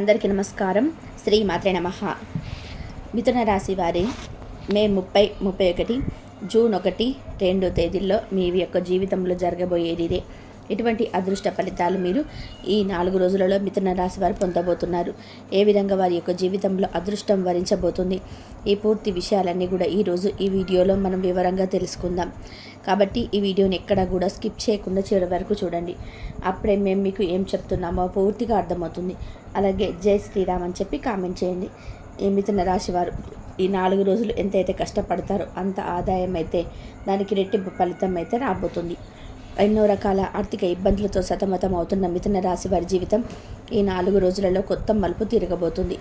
అందరికీ నమస్కారం. శ్రీ మాత్రే నమ. మిథున రాశి వారి మే ముప్పై ముప్పై ఒకటి జూన్ ఒకటి రెండు తేదీల్లో మీ యొక్క జీవితంలో జరగబోయేది ఇదే. ఇటువంటి అదృష్ట ఫలితాలు మీరు ఈ నాలుగు రోజులలో మిథున రాశి వారు పొందబోతున్నారు. ఏ విధంగా వారి యొక్క జీవితంలో అదృష్టం వరించబోతుంది? ఈ పూర్తి విషయాలన్నీ కూడా ఈరోజు ఈ వీడియోలో మనం వివరంగా తెలుసుకుందాం. కాబట్టి ఈ వీడియోని ఎక్కడా కూడా స్కిప్ చేయకుండా చివరి వరకు చూడండి. అప్పుడే మేము మీకు ఏం చెప్తున్నామో పూర్తిగా అర్థమవుతుంది. అలాగే జై శ్రీరామ్ అని చెప్పి కామెంట్ చేయండి. ఈ మిథున రాశి వారు ఈ నాలుగు రోజులు ఎంతైతే కష్టపడతారో అంత ఆదాయం అయితే దానికి రెట్టింపు ఫలితం అయితే రాబోతుంది. ఎన్నో రకాల ఆర్థిక ఇబ్బందులతో సతమతం అవుతున్న మిథున రాశి వారి జీవితం ఈ నాలుగు రోజులలో కొత్త మలుపు తిరగబోతుంది.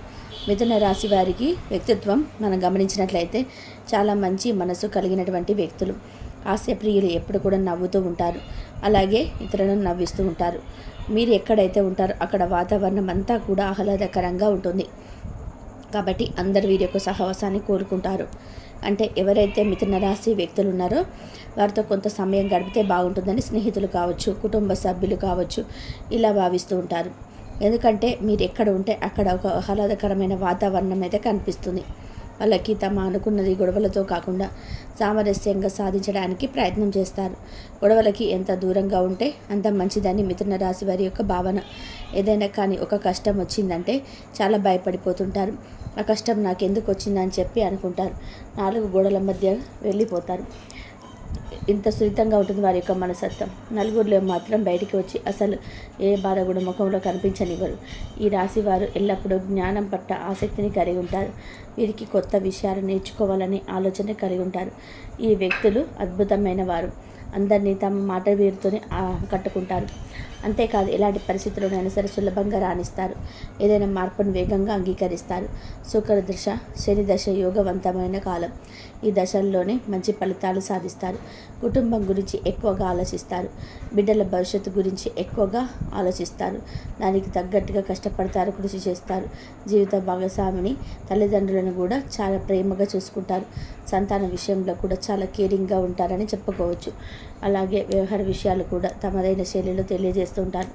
మిథున రాశి వారికి వ్యక్తిత్వం మనం గమనించినట్లయితే చాలా మంచి మనసు కలిగినటువంటి వ్యక్తులు. హాస్యప్రియులు ఎప్పుడు కూడా నవ్వుతూ ఉంటారు. అలాగే ఇతరులను నవ్విస్తూ ఉంటారు. మీరు ఎక్కడైతే ఉంటారో అక్కడ వాతావరణం అంతా కూడా ఆహ్లాదకరంగా ఉంటుంది. కాబట్టి అందరు వీరి యొక్క సహవాసాన్ని కోరుకుంటారు. అంటే ఎవరైతే మిథున రాశి వ్యక్తులు ఉన్నారో వారితో కొంత సమయం గడిపితే బాగుంటుందని స్నేహితులు కావచ్చు కుటుంబ సభ్యులు కావచ్చు ఇలా భావిస్తూ ఉంటారు. ఎందుకంటే మీరు ఎక్కడ ఉంటే అక్కడ ఒక ఆహ్లాదకరమైన వాతావరణం అయితే కనిపిస్తుంది. వాళ్ళకి తమ అనుకున్నది గొడవలతో కాకుండా సామరస్యంగా సాధించడానికి ప్రయత్నం చేస్తారు. గొడవలకి ఎంత దూరంగా ఉంటే అంత మంచిదని మిథున రాశి వారి యొక్క భావన. ఏదైనా కానీ ఒక కష్టం వచ్చిందంటే చాలా భయపడిపోతుంటారు. ఆ కష్టం నాకు ఎందుకు వచ్చిందని చెప్పి అనుకుంటారు. నాలుగు గోడల మధ్య వెళ్ళిపోతారు. ఇంత సున్నితంగా ఉంటుంది వారి యొక్క మనసత్వం నలుగురిలో మాత్రం బయటికి వచ్చి అసలు ఏ బాధ కూడా ముఖంలో కనిపించనివ్వరు. ఈ రాశి వారు ఎల్లప్పుడూ జ్ఞానం పట్ల ఆసక్తిని కలిగి ఉంటారు. వీరికి కొత్త విషయాలు నేర్చుకోవాలని ఆలోచన కలిగి ఉంటారు. ఈ వ్యక్తులు అద్భుతమైన వారు. అందరినీ తమ మాట వీరుతోనే కట్టుకుంటారు. అంతేకాదు ఎలాంటి పరిస్థితుల్లోనైనా సరే సులభంగా రాణిస్తారు. ఏదైనా మార్పును వేగంగా అంగీకరిస్తారు. శుక్ర దశ శని దశ యోగవంతమైన కాలం. ఈ దశల్లోనే మంచి ఫలితాలు సాధిస్తారు. కుటుంబం గురించి ఎక్కువగా ఆలోచిస్తారు. బిడ్డల భవిష్యత్తు గురించి ఎక్కువగా ఆలోచిస్తారు. దానికి తగ్గట్టుగా కష్టపడతారు కృషి చేస్తారు. జీవిత భాగస్వామిని తల్లిదండ్రులను కూడా చాలా ప్రేమగా చూసుకుంటారు. సంతాన విషయంలో కూడా చాలా కేరింగ్గా ఉంటారని చెప్పుకోవచ్చు. అలాగే వ్యవహార విషయాలు కూడా తమదైన శైలిలో తెలియజేస్తూ ఉంటారు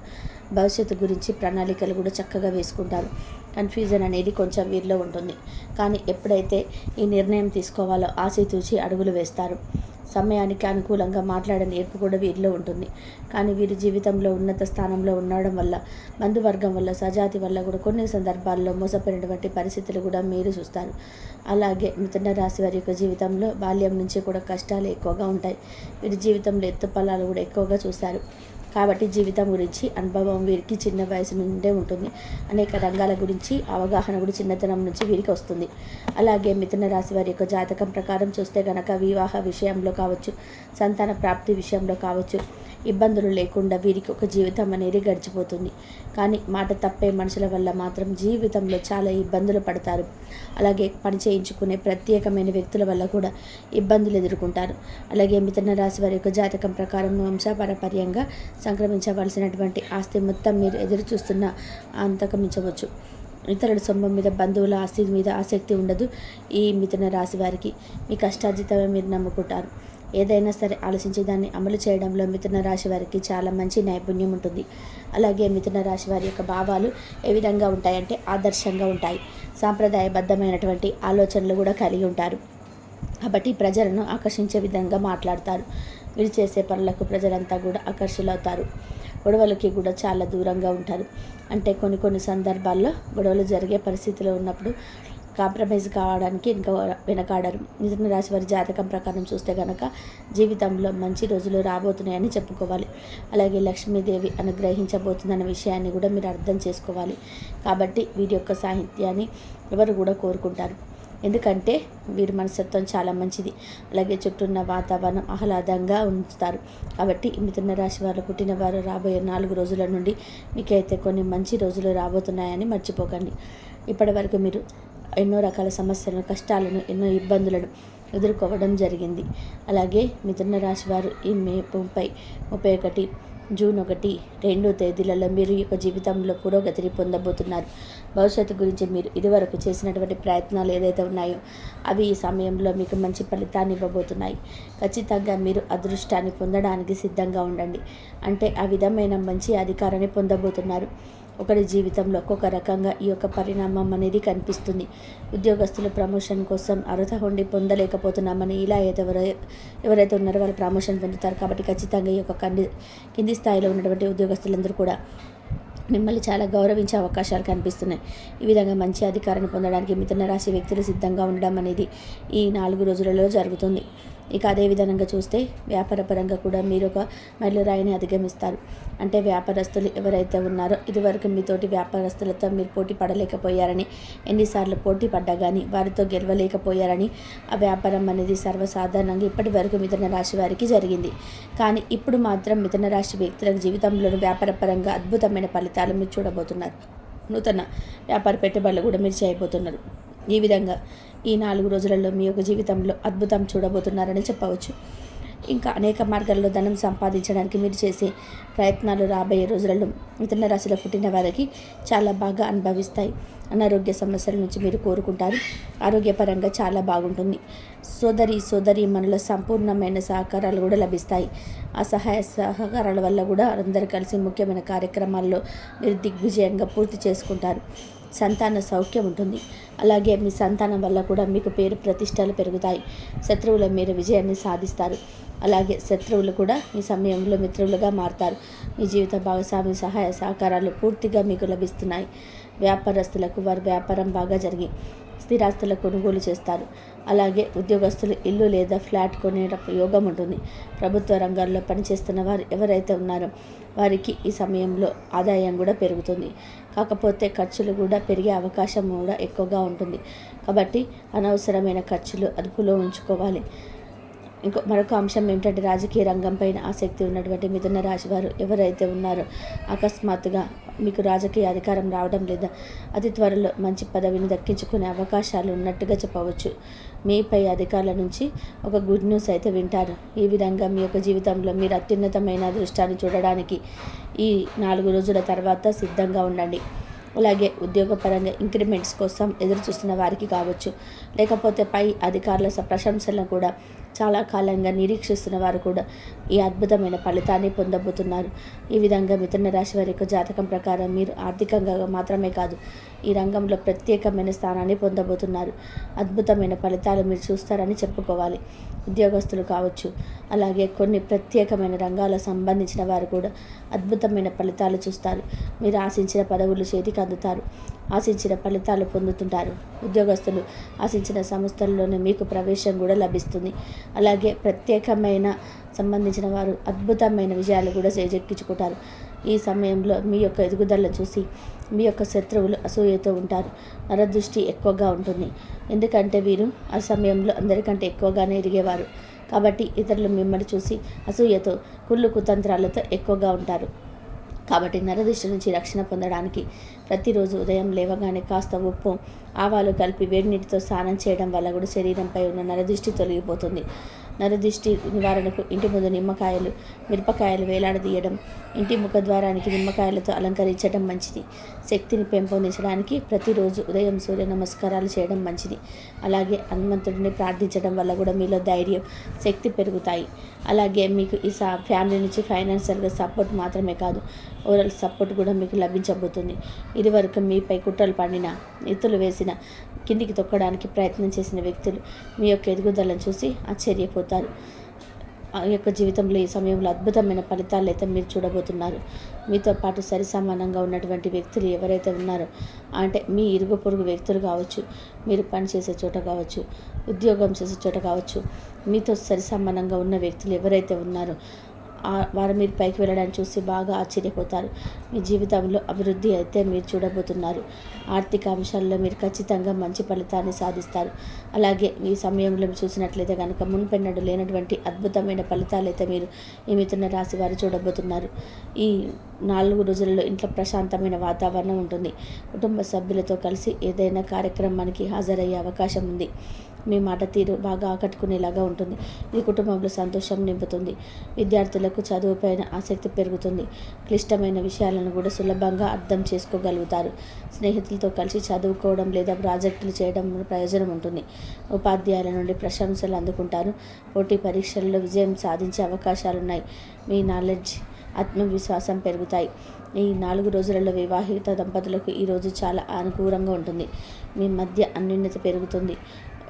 భవిష్యత్తు గురించి ప్రణాళికలు కూడా చక్కగా వేసుకుంటారు. కన్ఫ్యూజన్ అనేది కొంచెం వీరిలో ఉంటుంది. కానీ ఎప్పుడైతే ఈ నిర్ణయం తీసుకోవాలో ఆశతూచి అడుగులు వేస్తారు. సమయానికి అనుకూలంగా మాట్లాడే నేర్పు కూడా వీరిలో ఉంటుంది. కానీ వీరి జీవితంలో ఉన్నత స్థానంలో ఉండడం వల్ల బంధువర్గం వల్ల సజాతి వల్ల కూడా కొన్ని సందర్భాల్లో మోసపోయినటువంటి పరిస్థితులు కూడా మీరు చూస్తారు. అలాగే మిథున రాశి వారి యొక్క జీవితంలో బాల్యం నుంచి కూడా కష్టాలు ఎక్కువగా ఉంటాయి. వీరి జీవితంలో ఎత్తు ఫలాలు కూడా ఎక్కువగా చూస్తారు కాబట్టి జీవితం గురించి అనుభవం వీరికి చిన్న వయసు నుండే ఉంటుంది. అనేక రంగాల గురించి అవగాహన కూడా చిన్నతనం నుంచి వీరికి వస్తుంది. అలాగే మిథున రాశి వారి యొక్క జాతకం ప్రకారం చూస్తే గనక వివాహ విషయంలో కావచ్చు సంతాన ప్రాప్తి విషయంలో కావచ్చు ఇబ్బందులు లేకుండా వీరికి ఒక జీవితం అనేది గడిచిపోతుంది. కానీ మాట తప్పే మనుషుల వల్ల మాత్రం జీవితంలో చాలా ఇబ్బందులు పడతారు. అలాగే పని చేయించుకునే ప్రత్యేకమైన వ్యక్తుల వల్ల కూడా ఇబ్బందులు ఎదుర్కొంటారు. అలాగే మిథున రాశి వారి యొక్క జాతకం ప్రకారం వంశపారపర్యంగా సంక్రమించవలసినటువంటి ఆస్తి మొత్తం మీరు ఎదురు చూస్తున్న అంతకమించవచ్చు ఇతరుల సొమ్ము మీద బంధువుల ఆస్తి మీద ఆసక్తి ఉండదు ఈ మిథున రాశి వారికి. మీ కష్టార్జితమే మీరు నమ్ముకుంటారు. ఏదైనా సరే ఆలోచించి దాన్ని అమలు చేయడంలో మిథున రాశి వారికి చాలా మంచి నైపుణ్యం ఉంటుంది. అలాగే మిథున రాశి వారి యొక్క భావాలు ఏ విధంగా ఉంటాయంటే ఆదర్శంగా ఉంటాయి. సాంప్రదాయబద్ధమైనటువంటి ఆలోచనలు కూడా కలిగి ఉంటారు. కాబట్టి ప్రజలను ఆకర్షించే విధంగా మాట్లాడతారు. వీరు చేసే పనులకు ప్రజలంతా కూడా ఆకర్షులవుతారు. గొడవలకి కూడా చాలా దూరంగా ఉంటారు. అంటే కొన్ని కొన్ని సందర్భాల్లో గొడవలు జరిగే పరిస్థితిలో ఉన్నప్పుడు కాంప్రమైజ్ కావడానికి వెనుక వెనకాడరు. మిథున రాశి వారి జాతకం ప్రకారం చూస్తే కనుక జీవితంలో మంచి రోజులు రాబోతున్నాయని చెప్పుకోవాలి. అలాగే లక్ష్మీదేవి అనుగ్రహించబోతుందన్న విషయాన్ని కూడా మీరు అర్థం చేసుకోవాలి. కాబట్టి వీరి యొక్క సాహిత్యాన్ని ఎవరు కూడా కోరుకుంటారు. ఎందుకంటే వీరి మనస్తత్వం చాలా మంచిది. అలాగే చుట్టూన్న వాతావరణం ఆహ్లాదంగా ఉంచుతారు. కాబట్టి మిథున రాశి వారు పుట్టిన వారు రాబోయే నాలుగు రోజుల నుండి మీకైతే కొన్ని మంచి రోజులు రాబోతున్నాయని మర్చిపోకండి. ఇప్పటి వరకు మీరు ఎన్నో రకాల సమస్యలను కష్టాలను ఎన్నో ఇబ్బందులను ఎదుర్కోవడం జరిగింది. అలాగే మిథున రాశి వారు ఈ మే ముప్పై ముప్పై ఒకటి జూన్ ఒకటి రెండు తేదీలలో మీరు యొక్క జీవితంలో పురోగతిని పొందబోతున్నారు. భవిష్యత్తు గురించి మీరు ఇదివరకు చేసినటువంటి ప్రయత్నాలు ఏదైతే ఉన్నాయో అవి ఈ సమయంలో మీకు మంచి ఫలితాన్ని ఇవ్వబోతున్నాయి. ఖచ్చితంగా మీరు అదృష్టాన్ని పొందడానికి సిద్ధంగా ఉండండి. అంటే ఆ విధమైన మంచి అధికారాన్ని పొందబోతున్నారు. ఒకరి జీవితంలో ఒక్కొక్క రకంగా ఈ యొక్క పరిణామం అనేది కనిపిస్తుంది. ఉద్యోగస్తులు ప్రమోషన్ కోసం అర్హత ఉండి పొందలేకపోతున్నామని ఇలా ఎవరై ఎవరైతే ఉన్నారో వాళ్ళు ప్రమోషన్ పొందుతారు. కాబట్టి ఖచ్చితంగా ఈ యొక్క కండి కింది స్థాయిలో ఉన్నటువంటి ఉద్యోగస్తులందరూ కూడా మిమ్మల్ని చాలా గౌరవించే అవకాశాలు కనిపిస్తున్నాయి. ఈ విధంగా మంచి అధికారాన్ని పొందడానికి మిథున రాశి వ్యక్తులు సిద్ధంగా ఉండడం అనేది ఈ నాలుగు రోజులలో జరుగుతుంది. ఇక అదే విధంగా చూస్తే వ్యాపార పరంగా కూడా మీరు ఒక మైలురాయిని అధిగమిస్తారు. అంటే వ్యాపారస్తులు ఎవరైతే ఉన్నారో ఇదివరకు మీతోటి వ్యాపారస్తులతో మీరు పోటీ పడలేకపోయారని ఎన్నిసార్లు పోటీ పడ్డా కానీ వారితో గెలవలేకపోయారని ఆ వ్యాపారం అనేది సర్వసాధారణంగా ఇప్పటి వరకు మిథున రాశి వారికి జరిగింది. కానీ ఇప్పుడు మాత్రం మిథున రాశి వ్యక్తుల జీవితంలోని వ్యాపార పరంగా అద్భుతమైన ఫలితాలు మీరు చూడబోతున్నారు. నూతన వ్యాపార పెట్టుబడులు కూడా మీరు చేయబోతున్నారు ఈ విధంగా ఈ నాలుగు రోజులలో మీ యొక్క జీవితంలో అద్భుతం చూడబోతున్నారని చెప్పవచ్చు. ఇంకా అనేక మార్గాల్లో ధనం సంపాదించడానికి మీరు చేసే ప్రయత్నాలు రాబోయే రోజులలో మిథున రాశిలో పుట్టిన వారికి చాలా బాగా అనుభవిస్తాయి. అనారోగ్య సమస్యల నుంచి మీరు కోరుకుంటారు. ఆరోగ్యపరంగా చాలా బాగుంటుంది. సోదరి సోదరి మనలో సంపూర్ణమైన సహకారాలు కూడా లభిస్తాయి. ఆ సహాయ సహకారాల వల్ల కూడా అందరూ కలిసి ముఖ్యమైన కార్యక్రమాల్లో మీరు దిగ్విజయంగా పూర్తి చేసుకుంటారు. సంతాన సౌఖ్యం ఉంటుంది. అలాగే మీ సంతానం వల్ల కూడా మీకు పేరు ప్రతిష్టలు పెరుగుతాయి. శత్రువుల మీరు విజయాన్ని సాధిస్తారు. అలాగే శత్రువులు కూడా ఈ సమయంలో మిత్రులుగా మారుతారు. మీ జీవిత భాగస్వామి సహాయ సహకారాలు పూర్తిగా మీకు లభిస్తున్నాయి. వ్యాపారస్తులకు వారి వ్యాపారం బాగా జరిగి స్థిరాస్తుల కొనుగోలు చేస్తారు. అలాగే ఉద్యోగస్తులు ఇల్లు లేదా ఫ్లాట్ కొనేటప్పుడు యోగం ఉంటుంది. ప్రభుత్వ రంగాల్లో పనిచేస్తున్న వారు ఎవరైతే ఉన్నారో వారికి ఈ సమయంలో ఆదాయం కూడా పెరుగుతుంది. కాకపోతే ఖర్చులు కూడా పెరిగే అవకాశం కూడా ఎక్కువగా ఉంటుంది. కాబట్టి అనవసరమైన ఖర్చులు అదుపులో ఉంచుకోవాలి. ఇంకో మరొక అంశం ఏమిటంటే రాజకీయ రంగంపైన ఆసక్తి ఉన్నటువంటి మిథున రాశి వారు ఎవరైతే ఉన్నారో అకస్మాత్తుగా మీకు రాజకీయ అధికారం రావడం లేదా అతి త్వరలో మంచి పదవిని దక్కించుకునే అవకాశాలు ఉన్నట్టుగా చెప్పవచ్చు. మీపై అధికారుల నుంచి ఒక గుడ్ న్యూస్ అయితే వింటారు. ఈ విధంగా మీ యొక్క జీవితంలో మీరు అత్యున్నతమైన అదృష్టాన్ని చూడడానికి ఈ నాలుగు రోజుల తర్వాత సిద్ధంగా ఉండండి. అలాగే ఉద్యోగపరంగా ఇంక్రిమెంట్స్ కోసం ఎదురు చూస్తున్న వారికి కావచ్చు. లేకపోతే పై అధికారుల ప్రశంసలను కూడా చాలా కాలంగా నిరీక్షిస్తున్న వారు కూడా ఈ అద్భుతమైన ఫలితాన్ని పొందబోతున్నారు. ఈ విధంగా మిథున రాశి వారి యొక్క జాతకం ప్రకారం మీరు ఆర్థికంగా మాత్రమే కాదు ఈ రంగంలో ప్రత్యేకమైన స్థానాన్ని పొందబోతున్నారు. అద్భుతమైన ఫలితాలు మీరు చూస్తారని చెప్పుకోవాలి. ఉద్యోగస్తులు కావచ్చు అలాగే కొన్ని ప్రత్యేకమైన రంగాలకు సంబంధించిన వారు కూడా అద్భుతమైన ఫలితాలు చూస్తారు. మీరు ఆశించిన పదవులు చేతికి అందుతారు. ఆశించిన ఫలితాలు పొందుతుంటారు. ఉద్యోగస్తులు ఆశించిన సంస్థల్లోనే మీకు ప్రవేశం కూడా లభిస్తుంది. అలాగే ప్రత్యేకమైన సంబంధించిన వారు అద్భుతమైన విజయాలు కూడా చేజెక్కించుకుంటారు. ఈ సమయంలో మీ యొక్క ఎదుగుదలను చూసి మీ యొక్క శత్రువులు అసూయతో ఉంటారు. నరదృష్టి ఎక్కువగా ఉంటుంది. ఎందుకంటే వీరు ఆ సమయంలో అందరికంటే ఎక్కువగానే ఎదిగేవారు. కాబట్టి ఇతరులు మిమ్మల్ని చూసి అసూయతో కుళ్ళు కుతంత్రాలతో ఎక్కువగా ఉంటారు. కాబట్టి నరదిష్టి నుంచి రక్షణ పొందడానికి ప్రతిరోజు ఉదయం లేవగానే కాస్త ఉప్పు ఆవాలు కలిపి వేడి నీటితో స్నానం చేయడం వల్ల కూడా శరీరంపై ఉన్న నరదిష్టి తొలగిపోతుంది. నరదిష్టి నివారణకు ఇంటి ముందు నిమ్మకాయలు మిరపకాయలు వేలాడదీయడం ఇంటి ముఖద్వారానికి నిమ్మకాయలతో అలంకరించడం మంచిది. శక్తిని పెంపొందించడానికి ప్రతిరోజు ఉదయం సూర్య నమస్కారాలు చేయడం మంచిది. అలాగే హనుమంతుడిని ప్రార్థించడం వల్ల కూడా మీలో ధైర్యం శక్తి పెరుగుతాయి. అలాగే మీకు ఈ సా ఫ్యామిలీ నుంచి ఫైనాన్షియల్గా సపోర్ట్ మాత్రమే కాదు ఓరల్ సపోర్ట్ కూడా మీకు లభించబోతుంది. ఇదివరకు మీపై కుట్రలు పండిన ఎత్తులు వేసిన కిందికి తొక్కడానికి ప్రయత్నం చేసిన వ్యక్తులు మీ యొక్క ఎదుగుదలను చూసి ఆశ్చర్యపోతారు. ఆ యొక్క జీవితంలో ఈ సమయంలో అద్భుతమైన ఫలితాలు అయితే మీరు చూడబోతున్నారు. మీతో పాటు సరి సమానంగా ఉన్నటువంటి వ్యక్తులు ఎవరైతే ఉన్నారో అంటే మీ ఇరుగు పొరుగు వ్యక్తులు కావచ్చు మీరు పనిచేసే చోట కావచ్చు ఉద్యోగం చేసే చోట కావచ్చు మీతో సరి సమానంగా ఉన్న వ్యక్తులు ఎవరైతే ఉన్నారో వారు మీరు పైకి వెళ్ళడానికి చూసి బాగా ఆశ్చర్యపోతారు. మీ జీవితంలో అభివృద్ధి అయితే మీరు చూడబోతున్నారు. ఆర్థిక అంశాల్లో మీరు ఖచ్చితంగా మంచి ఫలితాన్ని సాధిస్తారు. అలాగే ఈ సమయంలో చూసినట్లయితే కనుక మున్పెన్నడు లేనటువంటి అద్భుతమైన ఫలితాలు అయితే మీరు ఈ మిథున రాశి వారు చూడబోతున్నారు. ఈ నాలుగు రోజులలో ఇంట్లో ప్రశాంతమైన వాతావరణం ఉంటుంది. కుటుంబ సభ్యులతో కలిసి ఏదైనా కార్యక్రమానికి హాజరయ్యే అవకాశం ఉంది. మీ మాట తీరు బాగా ఆకట్టుకునేలాగా ఉంటుంది. మీ కుటుంబంలో సంతోషం నింపుతుంది. విద్యార్థులకు చదువుపైన ఆసక్తి పెరుగుతుంది. క్లిష్టమైన విషయాలను కూడా సులభంగా అర్థం చేసుకోగలుగుతారు. స్నేహితులతో కలిసి చదువుకోవడం లేదా ప్రాజెక్టులు చేయడం ప్రయోజనం ఉంటుంది. ఉపాధ్యాయుల నుండి ప్రశంసలు అందుకుంటారు. పోటీ పరీక్షల్లో విజయం సాధించే అవకాశాలున్నాయి. మీ నాలెడ్జ్ ఆత్మవిశ్వాసం పెరుగుతాయి. ఈ నాలుగు రోజులలో వివాహిత దంపతులకు ఈరోజు చాలా అనుకూలంగా ఉంటుంది. మీ మధ్య అన్యోన్యత పెరుగుతుంది.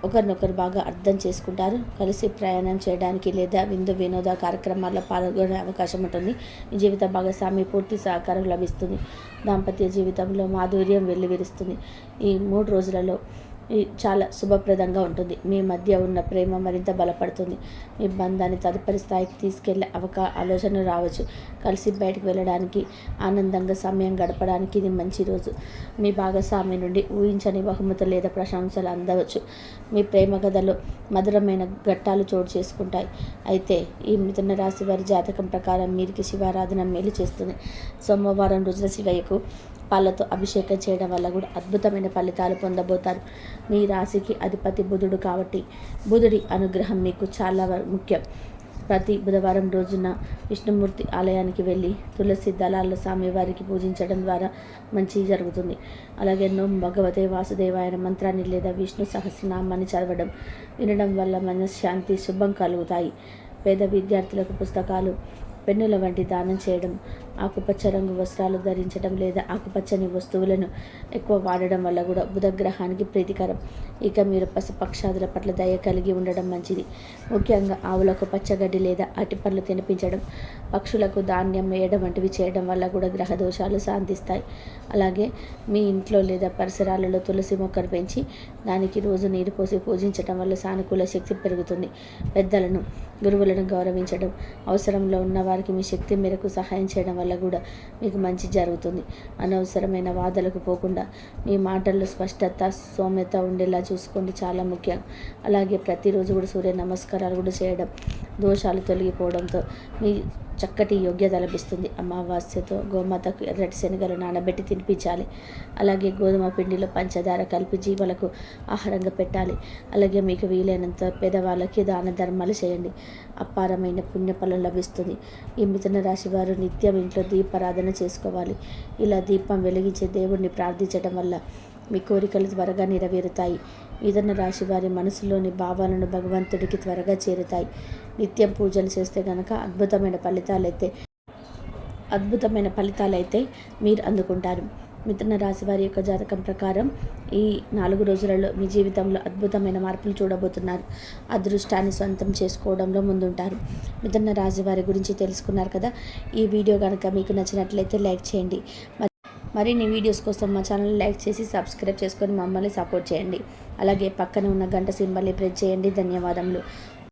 ఒకరినొకరు బాగా అర్థం చేసుకుంటారు. కలిసి ప్రయాణం చేయడానికి లేదా విందు వినోద కార్యక్రమాల్లో పాల్గొనే అవకాశం ఉంటుంది. మీ జీవిత భాగస్వామి పూర్తి సహకారం లభిస్తుంది. దాంపత్య జీవితంలో మాధుర్యం వెల్లివిరుస్తుంది. ఈ మూడు రోజులలో చాలా శుభప్రదంగా ఉంటుంది. మీ మధ్య ఉన్న ప్రేమ మరింత బలపడుతుంది. మీ బంధాన్ని తదుపరి స్థాయికి తీసుకెళ్ళే అవకా ఆలోచన రావచ్చు. కలిసి బయటకు వెళ్ళడానికి ఆనందంగా సమయం గడపడానికి ఇది మంచి రోజు. మీ భాగస్వామి నుండి ఊహించని బహుమతులు లేదా ప్రశంసలు అందవచ్చు. మీ ప్రేమ కథలో మధురమైన ఘట్టాలు చోటు చేసుకుంటాయి. అయితే ఈ మిథున రాశి వారి జాతకం ప్రకారం మీరికి శివారాధన మేలు చేస్తుంది. సోమవారం రోజున శివయ్యకు పాలతో అభిషేకం చేయడం వల్ల కూడా అద్భుతమైన ఫలితాలు పొందబోతారు. మీ రాశికి అధిపతి బుధుడు కాబట్టి బుధుడి అనుగ్రహం మీకు చాలా ముఖ్యం. ప్రతి బుధవారం రోజున విష్ణుమూర్తి ఆలయానికి వెళ్ళి తులసి దళాల స్వామివారికి పూజించడం ద్వారా మంచి జరుగుతుంది. అలాగే నోం భగవతే వాసుదేవాయన మంత్రాన్ని లేదా విష్ణు సహస్రనామాన్ని చదవడం వినడం వల్ల మనశ్శాంతి శుభం కలుగుతాయి. పేద విద్యార్థులకు పుస్తకాలు పెన్నుల వంటి దానం చేయడం ఆకుపచ్చ రంగు వస్త్రాలు ధరించడం లేదా ఆకుపచ్చని వస్తువులను ఎక్కువ వాడడం వల్ల కూడా బుధగ్రహానికి ప్రీతికరం. ఇక మీరు పశుపక్షాదుల పట్ల దయ కలిగి ఉండడం మంచిది. ముఖ్యంగా ఆవులకు పచ్చగడ్డి లేదా అరటిపండ్లు తినిపించడం పక్షులకు ధాన్యం వేయడం వంటివి చేయడం వల్ల కూడా గ్రహ దోషాలు శాంతిస్తాయి. అలాగే మీ ఇంట్లో లేదా పరిసరాలలో తులసి మొక్కను పెంచి దానికి రోజు నీరు పోసి పూజించడం వల్ల సానుకూల శక్తి పెరుగుతుంది. పెద్దలను గురువులను గౌరవించడం అవసరంలో ఉన్న వారికి మీ శక్తి మేరకు సహాయం చేయడం వల్ల కూడా మీకు మంచి జరుగుతుంది. అనవసరమైన వాదలకు పోకుండా మీ మాటల్లో స్పష్టత సౌమ్యత ఉండేలా చూసుకోండి. చాలా ముఖ్యం. అలాగే ప్రతిరోజు కూడా సూర్య నమస్కారాలు కూడా చేయడం దోషాలు తొలగిపోవడంతో మీ చక్కటి యోగ్యత లభిస్తుంది. అమావాస్యతో గోమాతకు ఎర్రటి శనగలు నానబెట్టి తినిపించాలి. అలాగే గోధుమ పిండిలో పంచదార కలిపి జీవులకు ఆహారంగా పెట్టాలి. అలాగే మీకు వీలైనంత పేదవాళ్ళకి దాన ధర్మాలు చేయండి. అపారమైన పుణ్యఫలం లభిస్తుంది. ఈ మిథున రాశి వారు నిత్యం ఇంట్లో దీపారాధన చేసుకోవాలి. ఇలా దీపం వెలిగించే దేవుణ్ణి ప్రార్థించడం వల్ల మీ కోరికలు త్వరగా నెరవేరుతాయి. మిథున రాశి వారి మనసులోని భావాలను భగవంతుడికి త్వరగా చేరుతాయి. నిత్యం పూజలు చేస్తే కనుక అద్భుతమైన ఫలితాలు అయితే అద్భుతమైన ఫలితాలు అయితే మీరు అందుకుంటారు. మిథున రాశి వారి యొక్క జాతకం ప్రకారం ఈ నాలుగు రోజులలో మీ జీవితంలో అద్భుతమైన మార్పులు చూడబోతున్నారు. అదృష్టాన్ని సొంతం చేసుకోవడంలో ముందుంటారు. మిథున రాశి వారి గురించి తెలుసుకున్నారు కదా? ఈ వీడియో కనుక మీకు నచ్చినట్లయితే లైక్ చేయండి. మరి మరిన్ని వీడియోస్ కోసం మా ఛానల్ లైక్ చేసి సబ్స్క్రైబ్ చేసుకొని మమ్మల్ని సపోర్ట్ చేయండి. అలాగే పక్కన ఉన్న గంట సింబల్ని ప్రెస్ చేయండి. ధన్యవాదములు.